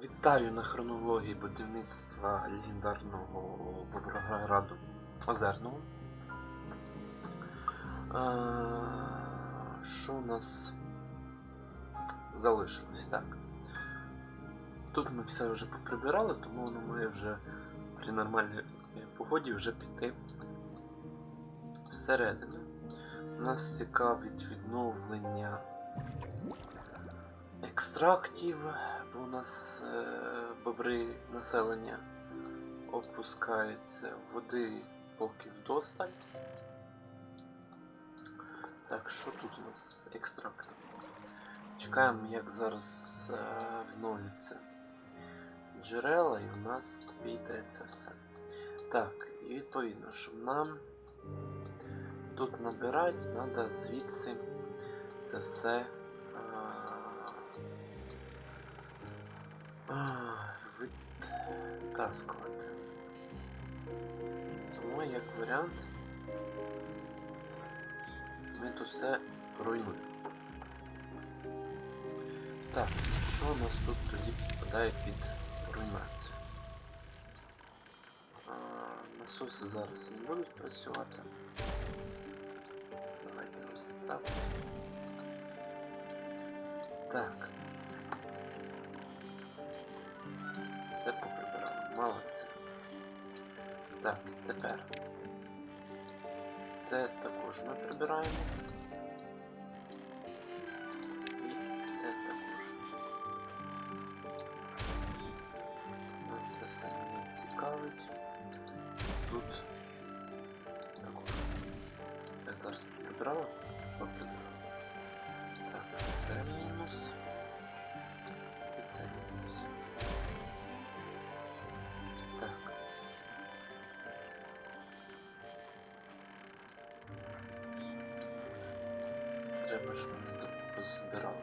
Вітаю на хронології будівництва легендарного Боброграду Озерного. Е, Що у нас залишилось? Так. Тут ми все вже поприбирали, тому воно має вже при нормальній погоді вже піти всередину. Нас цікавить відновлення екстрактів, нас е, бобри населення опускається води поки вдосталь. Так, що тут у нас екстракт? Чекаємо, як зараз е, відновляться джерела, і у нас піде це все. Так, і відповідно, щоб нам тут набирати, треба звідси це все витаскувати. Тому як варіант ми тут все руйнуємо. Так, що у нас тут тоді підпадає під руйнацію? А, насоси зараз не будуть працювати. Давайте це. Так. Це поприбирали. Молодці. Так, тепер. Це також ми прибираємо. І це також. Нас це все не цікавить. Тут також. Так, зараз прибирала? Поприбирала. Так, це мінус. І це мінус. Збирали.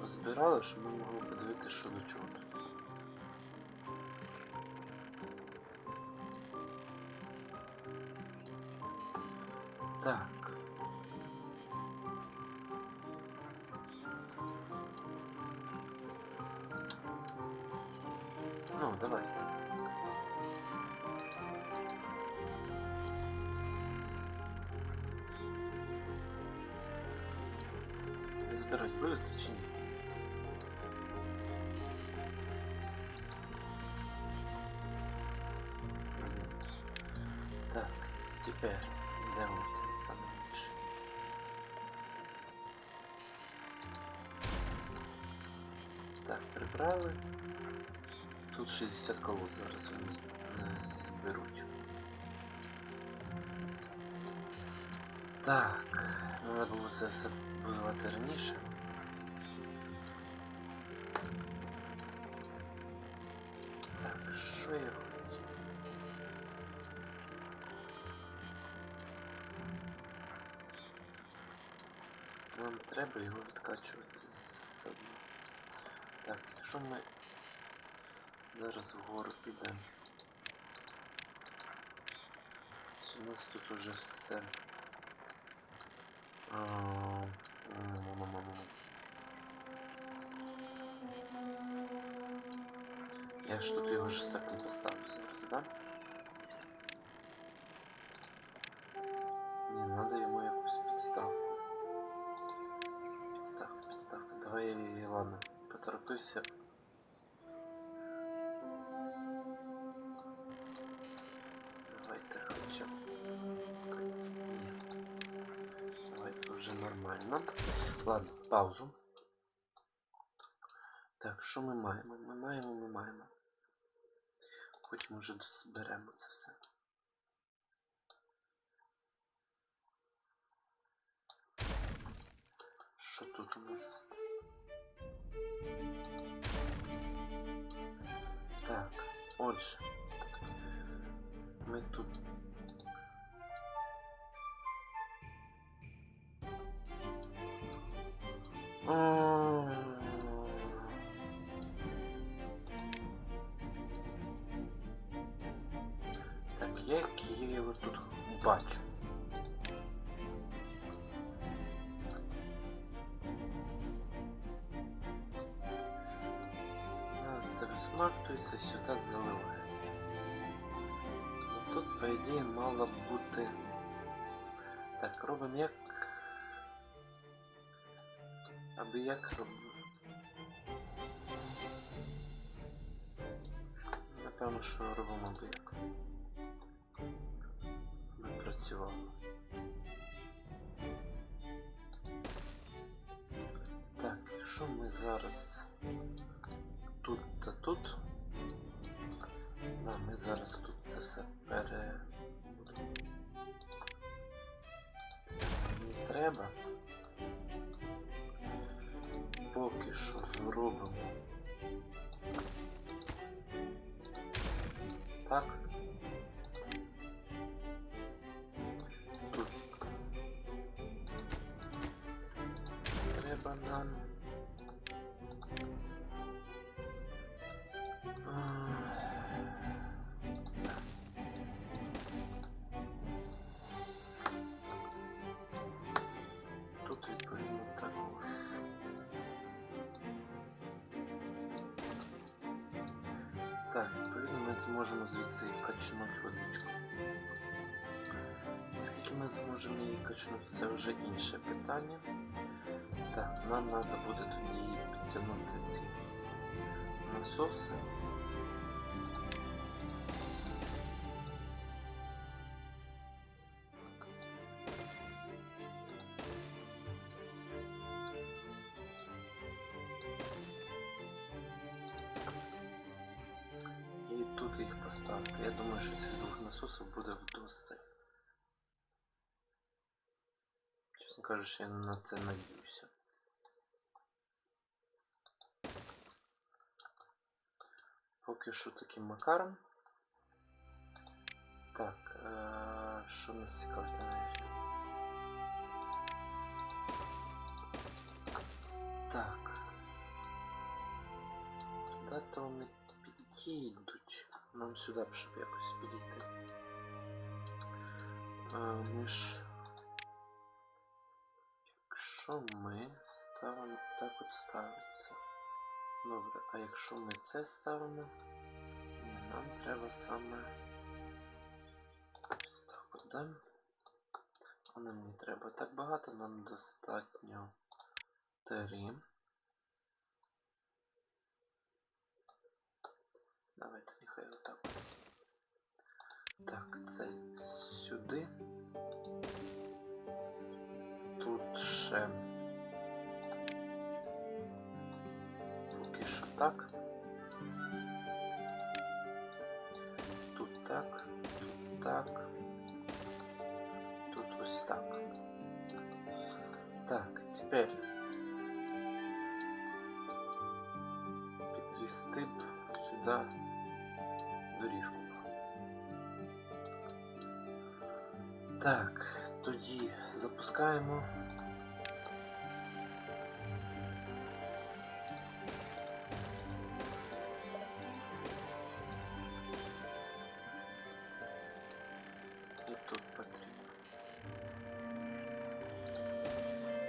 Позбирали, щоб ми могли подивитися, що до чого тут. Так. Збирати будете чи ні? Мгм. Так, тепер йдемо в саме більше. Так, прибрали. Тут 60 колод зараз вони з- е, зберуть. Так, треба було це все будувати раніше. Що хочу? Нам треба його відкачувати з. Так, якщо ми зараз вгору підемо. У нас тут уже все. А, м-м-м-м. Я ж тут його ж так не поставлю зараз, да? Не, надо йому якусь підставку. Підставка, підставка. Давай, ладно, поторопився. Давайте хоча б. Ні. Давайте вже нормально. Ладно, паузу. Так, що ми маємо? Ми маємо, ми маємо. Потім може зберемо це все. Що тут у нас? Так, отже. Ми тут. Сюди заливається. Ну, тут, по ідеї, мало б бути. Так, робимо як. Аби як робимо. Напевно, що робимо аби як. Не працювало. Так, якщо ми зараз нам зможемо звідси її качнути водичку. Скільки ми зможемо її качнути, це вже інше питання. Так, нам треба буде тоді підтягнути ці насоси. Думаю, що цих двох насосів буде вдосталь. Я на це надіюся. Поки що таким макаром. Так, е- що нас цікавить навіть? Так. Куди-то вони підійдуть. Нам сюди щоб якось підійти. А, ми ж. Якщо ми ставимо так от ставиться. Добре, а якщо ми це ставимо, нам треба саме ось так от, да? А нам не треба так багато, нам достатньо три. Давайте нехай отак. Так, це сюди. Тут ще поки що так. Тут так, тут так. Тут ось так. Так, тепер підвести б сюди доріжку. Так, тоді запускаємо. І тут потрібно.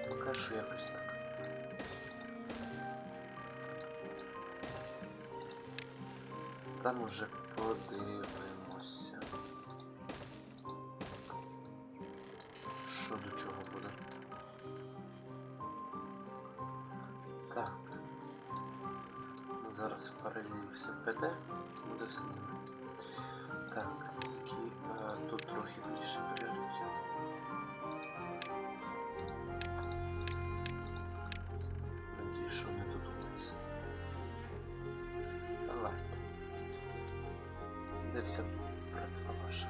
Поки що якось так. Там уже Oh dear. Де вся братва ваша?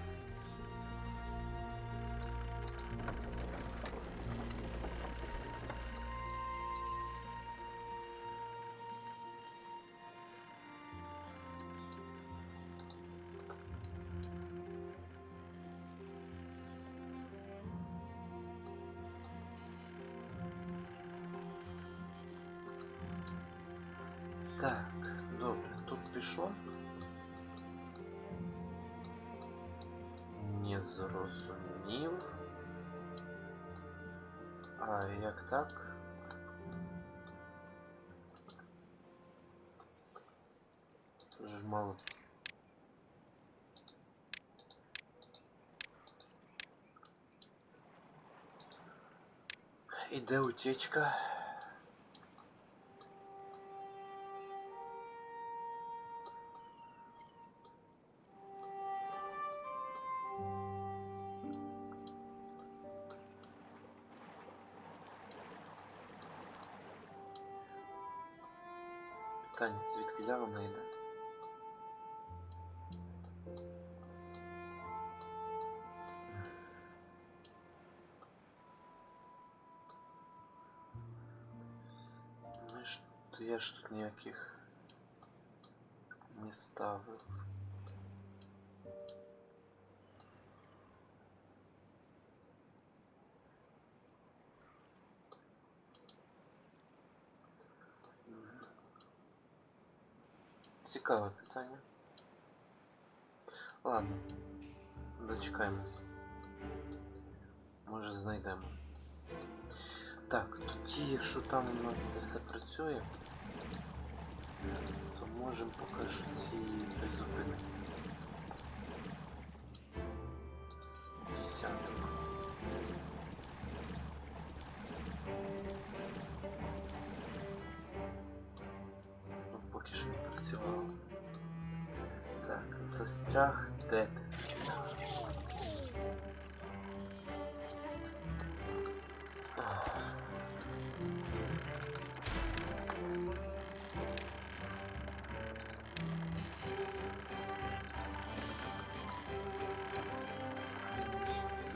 Так, добре, тут пішло. Не зрозумів. А як так? Ж мало. Іде утечка. Питання, звідки вона йде? Ми ж, то я ж тут ніяких не ставив. Цікаве питання. Ладно, дочекаємось. Може знайдемо. Так, тоді, якщо там у нас це все працює, то можемо поки що ці призупинити. Працювало. Так, застряг, де ти застряг?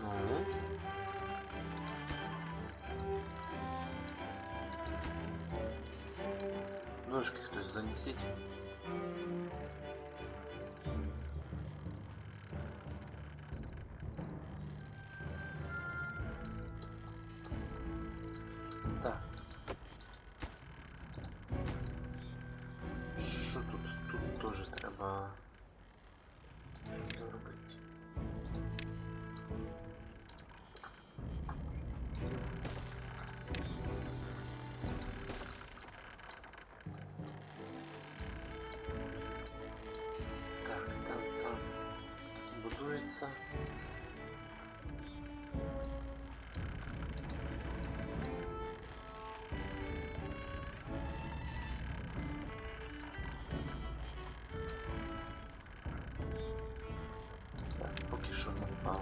Ну. Ножки хтось занесіть. Теж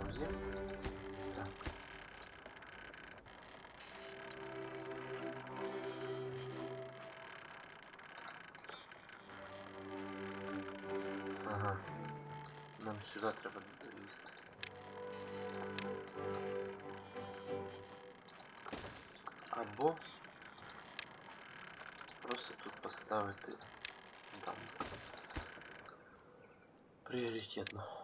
паузі. Так. Ага. Нам сюди треба довести. Або просто тут поставити там пріоритетно.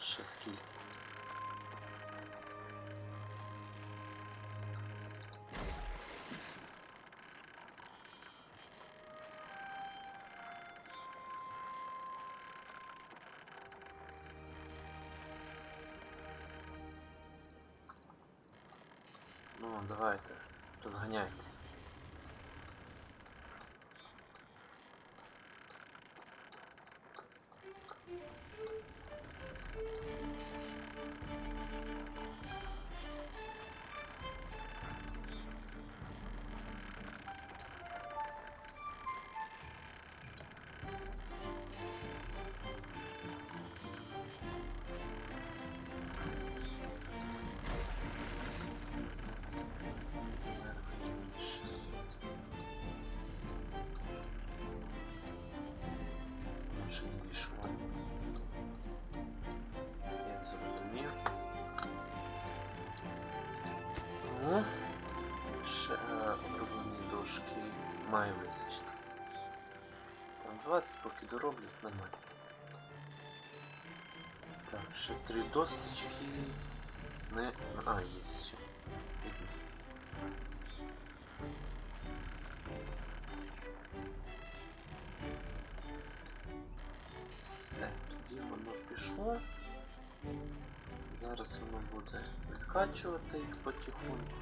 Тут ще скільки. Ну, давайте, розганяйтесь. 20 поки дороблять нормально. Так, ще три досточки. Не. А, є все. Все, тоді воно пішло. Зараз воно буде відкачувати їх потихоньку.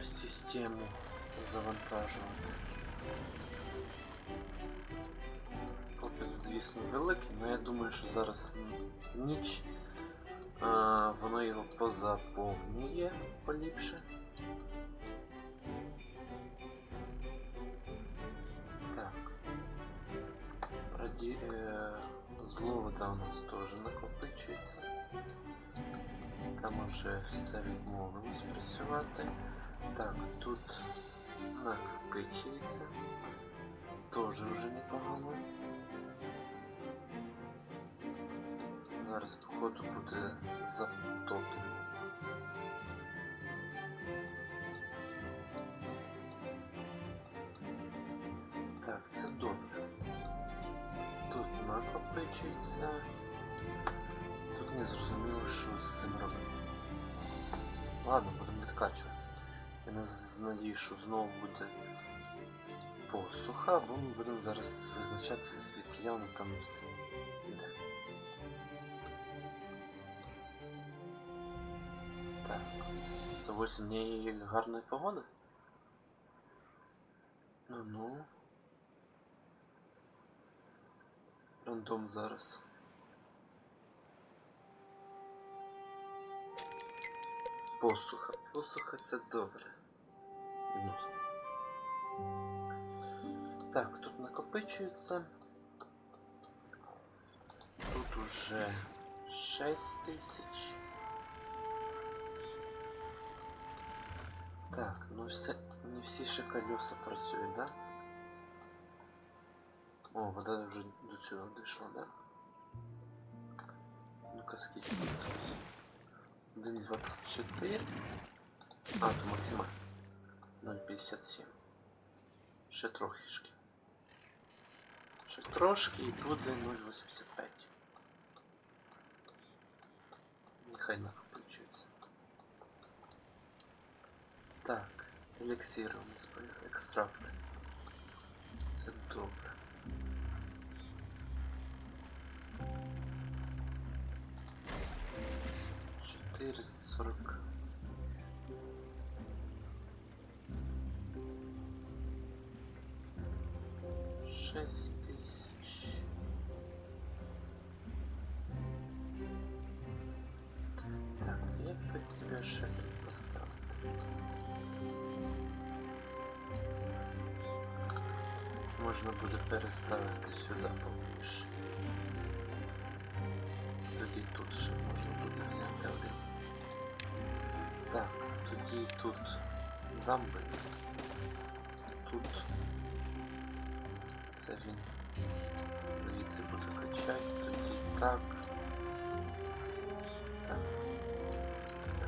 В систему завантажувати. Попит, звісно, великий, але я думаю, що зараз ніч а, воно його позаповнює поліпше. Так. Раді... Е... Зловода у нас теж накопичується. Там уже все відмовилось працювати. Так, тут накопичується. Теж вже непогано. Зараз, походу, буде затоплення. Так, це добре. Тут накопичується. Тут не зрозуміло, що з цим робити. Ладно, будемо відкачувати. Я з- надію, що знову буде посуха, бо ми будемо зараз визначати, звідки воно там все йде. Так. Це 8 днів гарної погоди? Ну ну. Рандом зараз. Посуха. Посуха це добре. Відносно. Так, тут накопичується. Тут уже 6 тисяч. Так, ну все, не всі ще колеса працюють, да? О, вода вже до цього дійшла, да? Ну-ка, скільки тут? 1,24. А, то максимально. 0,57. Ще трохишки. Ще трошки і буде 0,85. Нехай накопичується. Так, нас поїхали, екстракти. Це добре. Чотириста сорок. Шесть тысяч. Так, я под тебя шагом поставлю. Можна буде переставити сюди повніше. Тоді тут ще можна буде взяти один. Так, тоді тут дамби. Тут це він звідси буде качати, тоді так. Так. Все.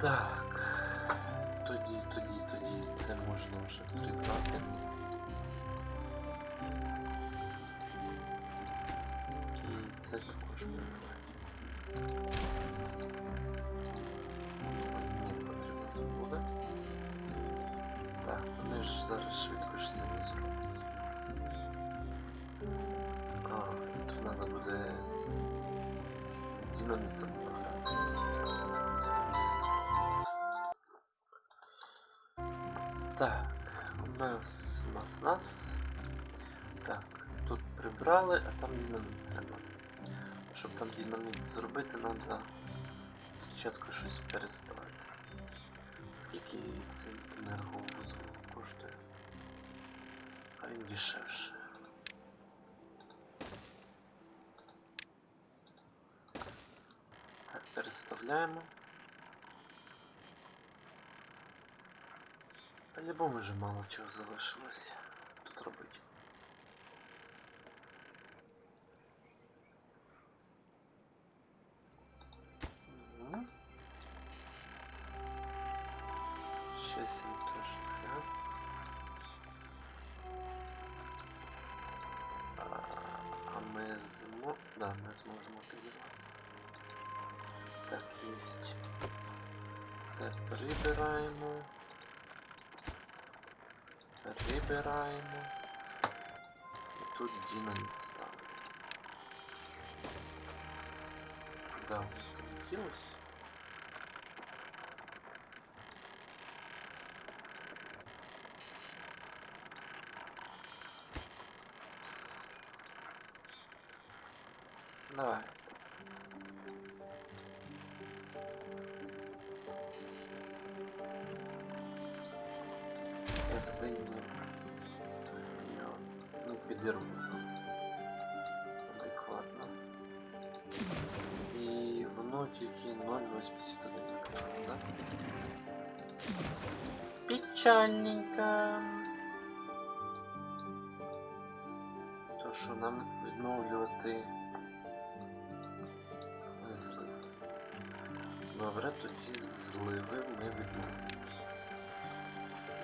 Так. Тоді, тоді, тоді це можна вже прибрати. І це також прибрати. Зараз швидко ж це не зроблять. А, тут треба буде з, з динамітом. Так, у нас, у нас, нас. Так, тут прибрали, а там динаміт треба. Щоб там динаміт зробити, треба спочатку щось переставити. Скільки? А він дешевше. Так, переставляємо. По-любому вже мало чого залишилось тут робити. Мгм. Ще сім теж. О, да, ми зможемо піднімати. Так, єсть. Це прибираємо. Прибираємо. І тут динаміт ставимо. Куда воно полетілось? Давай. Я задаю я ну, підірву адекватно. І воно тільки 0,81 накачало, да? Печальненько. То що нам відновлювати Добре, тоді зливи ми відновимо.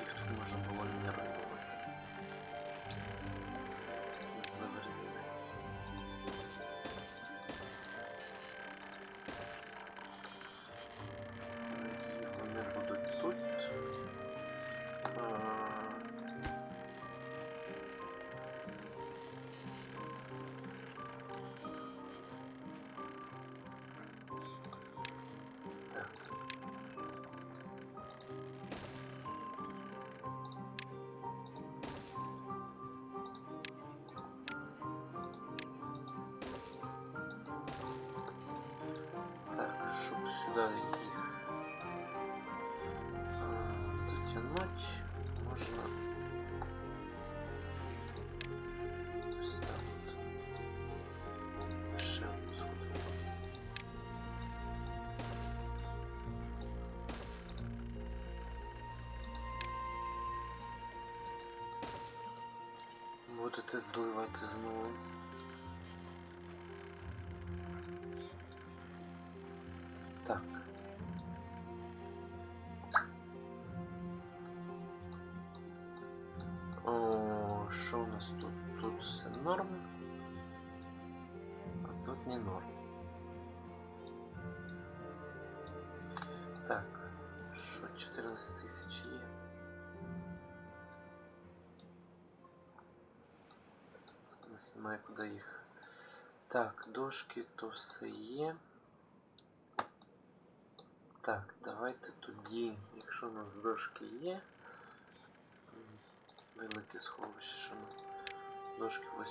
Їх тут можна було не сюди їх а, дотягнуть, можна ось так от. Ще одну сходу. Будете зливати знову. Немає куди їх. Так, дошки то все є. Так, давайте тоді, якщо у нас дошки є. Велике сховище, що на дошки 80-80.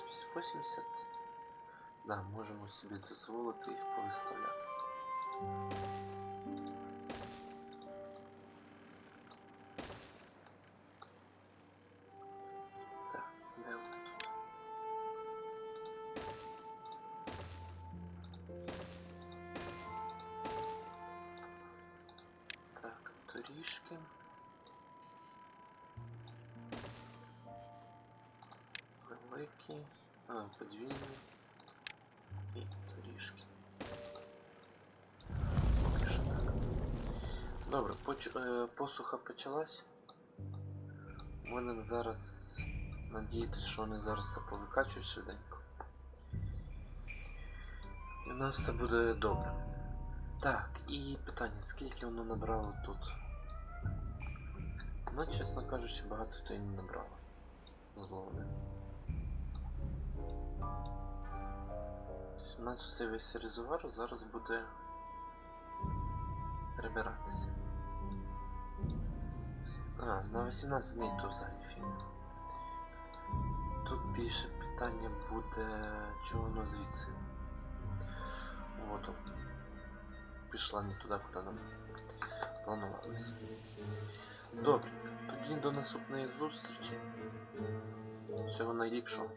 Да, можемо собі дозволити їх повиставляти. Е, посуха почалась. Будемо зараз надіятися, що вони зараз все повикачують швиденько. І у нас все буде добре. Так, і питання, скільки воно набрало тут? Ну, чесно кажучи, багато то і не набрало. Зловне. Тобто у нас цей весь резервуар зараз буде прибиратися. А, на 18 днів то взагалі фільм. Тут більше питання буде, чого воно звідси. Воду пішла не туди, куди нам планувалося. Добре, тоді до наступної зустрічі. Всього найліпшого.